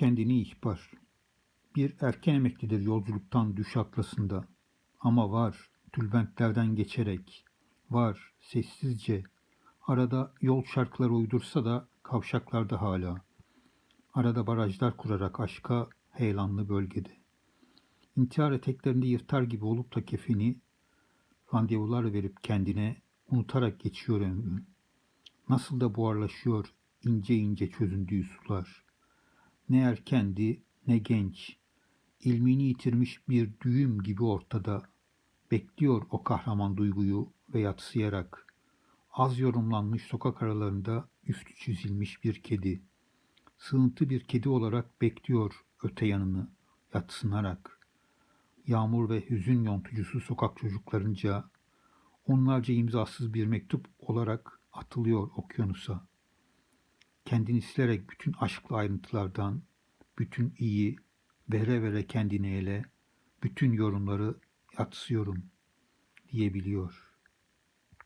Kendini ihbar. Bir erken emeklidir yolculuktan düş atlasında. Ama var tülbentlerden geçerek. Var sessizce. Arada yol şarkıları uydursa da kavşaklarda hala. Arada barajlar kurarak aşka heyelanlı bölgede. İntihar eteklerinde yırtar gibi olup da kefeni, randevular verip kendine unutarak geçiyor ömrü. Nasıl da buharlaşıyor ince ince çözündüğü sular. Ne erkendi ne genç, ilmini yitirmiş bir düğüm gibi ortada. Bekliyor o kahraman duyguyu ve yatsıyarak. Az yorumlanmış sokak aralarında üstü çizilmiş bir kedi. Sığıntı bir kedi olarak bekliyor öte yanını yatsınarak. Yağmur ve hüzün yontucusu sokak çocuklarınca onlarca imzasız bir mektup olarak atılıyor okyanusa. Kendini silerek bütün aşklı ayrıntılardan, bütün iyi, vere vere kendini ele, bütün yorumları yatsıyorum diyebiliyor.''